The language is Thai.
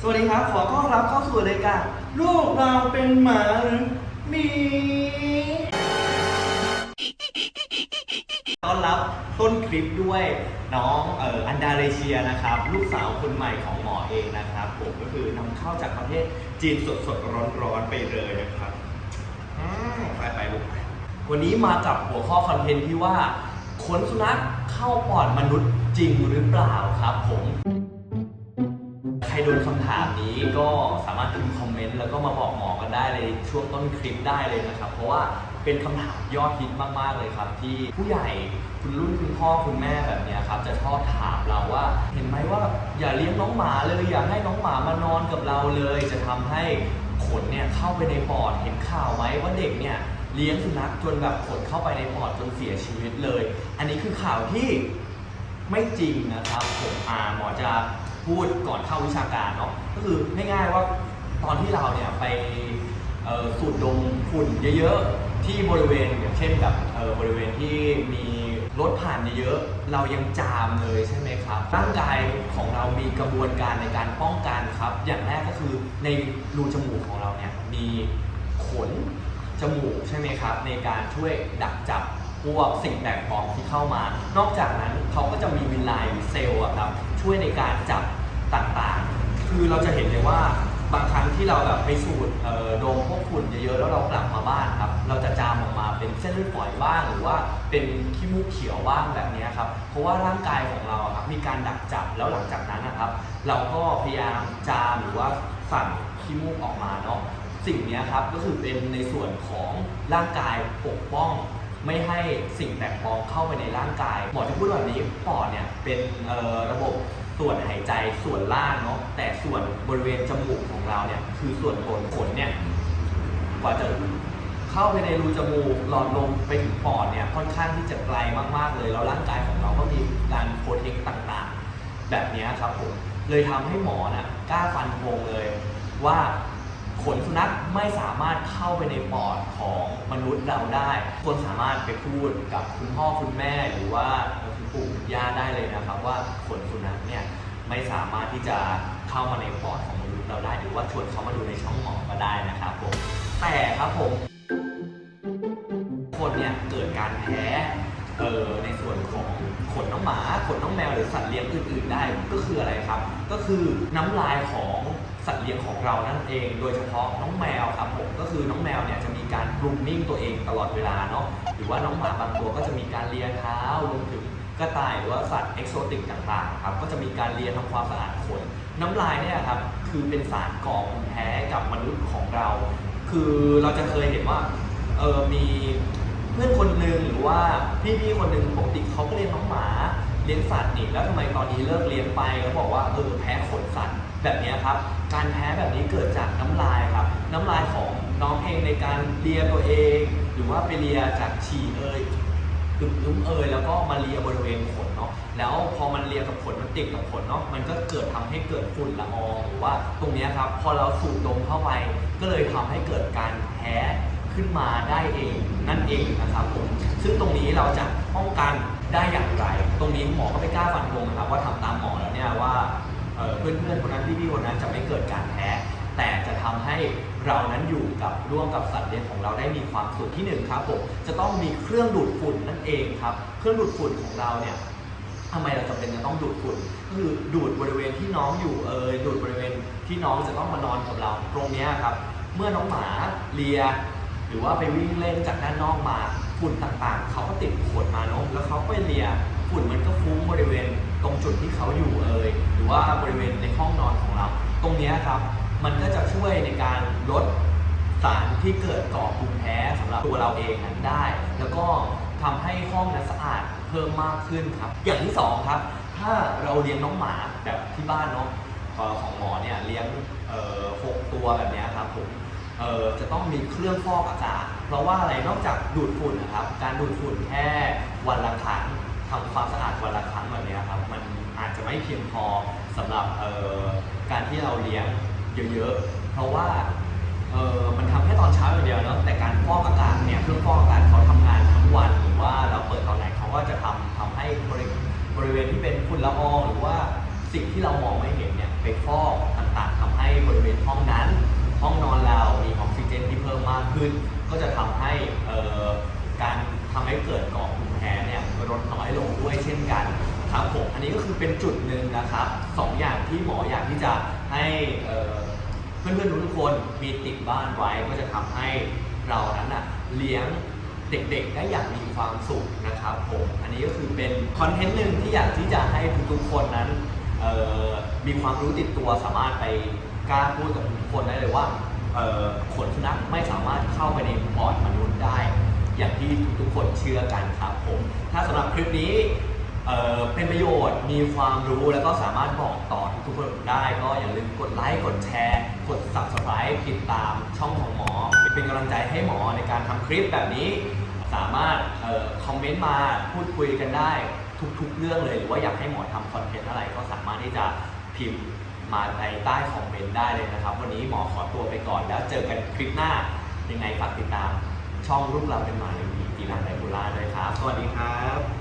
สวัสดีครับ ขอต้อนรับเข้าสู่รายการลูกเราเป็นหมาหรือหมีต้อนรับต้นคลิปด้วยน้องเอ่ออันดาเรเชียนะครับ ลูกสาวคนใหม่ของหมอเองนะครับ ผมก็คือนำเข้าจากประเทศจีนสดๆร้อนๆไปเลยนะครับอืมไปไปลูกไปวันนี้มากับหัวข้อคอนเทนต์ที่ว่าขนสุนัขเข้าปอดมนุษย์จริงหรือเปล่าครับผม รโดนคำถามนี้ก็สามารถพิมพ์คอมเมนต์แล้วก็มาบอกหมอกันได้เลยช่วงต้นคลิปได้เลยนะครับเพราะว่าเป็นคำถามยอดฮิตมากๆเลยครับ ที่ผู้ใหญ่คุณรุ่นคุณพ่อคุณแม่แบบเนี้ยครับจะชอบถามเราว่า เห็นไหมว่าอย่าเลี้ยงน้องหมาเลยอย่าให้น้องหมามานอนกับเราเลย จะทำให้ขนเนี่ยเข้าไปในปอดเห็นข่าวไหมว่าเด็กเนี่ยเลี้ยงสุนัขจนแบบขนเข้าไปในปอดจนเสียชีวิตเลย อันนี้คือข่าวที่ไม่จริงนะครับผมอ่าหมอจะ พูดก่อนเข้าวิชาการเนาะก็คือง่ายๆว่าตอนที่เราเนี่ยไปสูดดมฝุ่นเยอะๆ ที่บริเวณอย่างเช่นกับบริเวณที่มีรถผ่านเยอะๆเรายังจามเลยใช่ไหมครับ ร่างกายของเรามีกระบวนการในการป้องกันครับ อย่างแรกก็คือในรูจมูกของเราเนี่ยมีขนจมูกใช่ไหมครับ ในการช่วยดักจับพวกสิ่งแปลกปลอมที่เข้ามา นอกจากนั้นเขาก็จะมีวิลไลน์เซลล์ครับช่วยในการจับ ต่างๆ คือเราจะเห็นเลยว่าบางครั้งที่เราแบบไปสูดโดมพวกฝุ่นเยอะๆแล้วเรากลับมาบ้านครับ เราจะจามออกมาเป็นเส้นเลือดฝอยบ้างหรือว่าเป็นขี้มูกเขียวบ้างแบบนี้ครับ เพราะว่าร่างกายของเราครับมีการดักจับแล้วหลังจากนั้นนะครับ เราก็พยายามจามหรือว่าสั่งขี้มูกออกมาเนาะสิ่งนี้ครับก็คือเป็นในส่วนของร่างกายปกป้องไม่ให้สิ่งแปลกปลอมเข้าไปในร่างกายหมอจะพูดแบบนี้ปอดเนี่ยเป็นระบบ ส่วนหายใจส่วนล่างเนาะแต่ส่วนบริเวณจมูกของเราเนี่ยคือส่วนบนขนเนี่ยกว่าจะเข้าไปในรูจมูกหลอดลมไปถึงปอดเนี่ยค่อนข้างที่จะไกลมากๆเลยแล้วร่างกายของเราก็มีการโปรเทคต่างๆ แบบนี้ครับผมเลยทำให้หมอน่ะกล้าฟันธงเลยว่าขนสุนัขไม่สามารถเข้าไปในปอดของมนุษย์เราได้ คนสามารถไปพูดกับคุณพ่อคุณแม่หรือว่าคุณปู่คุณย่าได้เลยนะครับ ว่าขนสุนัขเนี่ย ไม่สามารถที่จะเข้ามาในปอดของมนุษย์เราได้ หรือว่าชวนเขามาดูในช่องหมอก็ได้นะครับผมแต่ครับผม คนเนี่ยเกิดการแพ้เออในส่วนของขนน้องหมาขนน้องแมวหรือสัตว์เลี้ยงอื่นๆได้ก็คืออะไรครับ ก็คือน้ำลายของสัตว์เลี้ยงของเรานั่นเอง โดยเฉพาะน้องแมวครับผมก็คือน้องแมวเนี่ยจะมีการกรูมมิ่งตัวเองตลอดเวลาเนาะหรือว่าน้องหมาบางตัวก็จะมีการเลียเท้ารวมถึง กระต่ายหรือว่าสัตว์เอกโซติกต่างๆครับก็จะมีการเลียทำความสะอาดขนน้ำลายเนี่ยครับคือเป็นสารก่อภูมิแพ้กับมนุษย์ของเรา คือเราจะเคยเห็นว่าเออมีเพื่อนคนหนึ่งหรือว่าพี่ๆคนหนึ่งปกติเขาก็เลี้ยงน้องหมาเลี้ยงสัตว์นี่แล้วทำไมตอนนี้เลิกเลี้ยงไปแล้วบอกว่าเออแพ้ขนสัตว์แบบนี้ครับการแพ้แบบนี้เกิดจากน้ำลายครับน้ำลายของน้องเองในการเลียตัวเอง หรือว่าไปเลียจากฉี่เอย อึมอึมเอยแล้วก็มาเลียบริเวณขนเนาะแล้วพอมันเลียกับขนมันติดกับขนเนาะมันก็เกิดทำให้เกิดฝุ่นละอองหรือว่าตรงนี้ครับพอเราสูดดมเข้าไป ก็เลยทำให้เกิดการแพ้ขึ้นมาได้เองนั่นเองนะครับผมซึ่งตรงนี้เราจะป้องกันได้อย่างไร ตรงนี้หมอก็ไม่กล้าฟันธงนะครับว่าทำตามหมอแล้วเนี่ยว่าเพื่อนๆคนนั้นพี่ๆคนนั้นจะไม่เกิดการแพ้ ทำให้เรานั้นอยู่กับร่วมกับสัตว์เลี้ยงของเราได้มีความสุขที่หนึ่งครับผมจะต้องมีเครื่องดูดฝุ่นนั่นเองครับ เครื่องดูดฝุ่นของเราเนี่ยทำไมเราจำเป็นจะต้องดูดฝุ่นก็คือดูดบริเวณที่น้องอยู่เอยดูดบริเวณที่น้องจะต้องมานอนกับเราตรงนี้ครับ เมื่อน้องหมาเลีย หรือว่าไปวิ่งเล่นจากด้านนอกมาฝุ่นต่างๆ เขาก็ติดขวดมาเนอะแล้วเขาไปเลียฝุ่นมันก็ฟุ้งบริเวณตรงจุดที่เขาอยู่เอยหรือว่าบริเวณในห้องนอนของเรา ตรงนี้ครับ มันก็จะช่วยในการลดสารที่เกิดก่อภูมิแพ้สำหรับตัวเราเองนั้นได้ แล้วก็ทำให้ห้องนั้นสะอาดเพิ่มมากขึ้นครับ อย่างที่สองครับ ถ้าเราเลี้ยงน้องหมาแบบที่บ้านเนาะของหมอเนี่ยเลี้ยงหกตัวแบบนี้ครับผมจะต้องมีเครื่องฟอกอากาศ เพราะว่าอะไรนอกจากดูดฝุ่นนะครับ การดูดฝุ่นแค่วันละครั้งทำความสะอาดวันละครั้งแบบนี้ครับ มันอาจจะไม่เพียงพอสำหรับการที่เราเลี้ยง เยอะๆ เพราะว่าเออมันทำแค่ตอนเช้าอย่างเดียวเนาะแต่การฟอกอากาศเนี่ยเครื่องฟอกอากาศเขาทำงานทั้งวันหรือว่าเราเปิดตอนไหนเขาก็จะทำทำให้บริบริเวณที่เป็นฝุ่นละอองหรือว่าสิ่งที่เรามองไม่เห็นเนี่ยไปฟอกต่างๆ ทำให้บริเวณห้องนั้น ห้องนอนเรามีออกซิเจนที่เพิ่มมากขึ้น ก็จะทำให้เออการทำให้เกิดก่อภูมิแพ้เนี่ยลดน้อยลงด้วยเช่นกันครับผมอันนี้ก็คือเป็นจุดหนึ่งนะครับ 2 อย่างที่หมออยากที่จะ ให้เอ่อเพื่อนๆทุกคนมีติดบ้านไว้ก็จะทำให้เรานั้นอะเลี้ยงเด็กๆ ได้อย่างมีความสุขนะครับผมอันนี้ก็คือเป็นคอนเทนต์หนึ่งที่อยากที่จะให้ทุกๆคนนั้นมีความรู้ติดตัวสามารถไปกล้าพูดกับทุกคนได้เลยว่าขนสุนัขไม่สามารถเข้าไปในปอดมนุษย์ได้ อย่างที่ทุกๆคนเชื่อกันครับผม ถ้าสำหรับคลิปนี้ เอ่อเป็นประโยชน์มีความรู้แล้วก็สามารถบอกต่อทุกๆคนได้ก็อย่าลืมกดไลค์กดแชร์ กด subscribe ติดตามช่องของหมอ เป็นกำลังใจให้หมอในการทำคลิปแบบนี้ สามารถเอ่อคอมเมนต์มาพูดคุยกันได้ทุกๆ เรื่องเลย หรือว่าอยากให้หมอทำคอนเทนต์อะไรก็สามารถที่จะพิมพ์มาในใต้คอมเมนต์ได้เลยนะครับ วันนี้หมอขอตัวไปก่อนแล้วเจอกันคลิปหน้ายังไงฝากติดตามช่องรุ่งเราเป็นหมาในวีกีรังไดบูล่าด้วยครับ สวัสดีครับ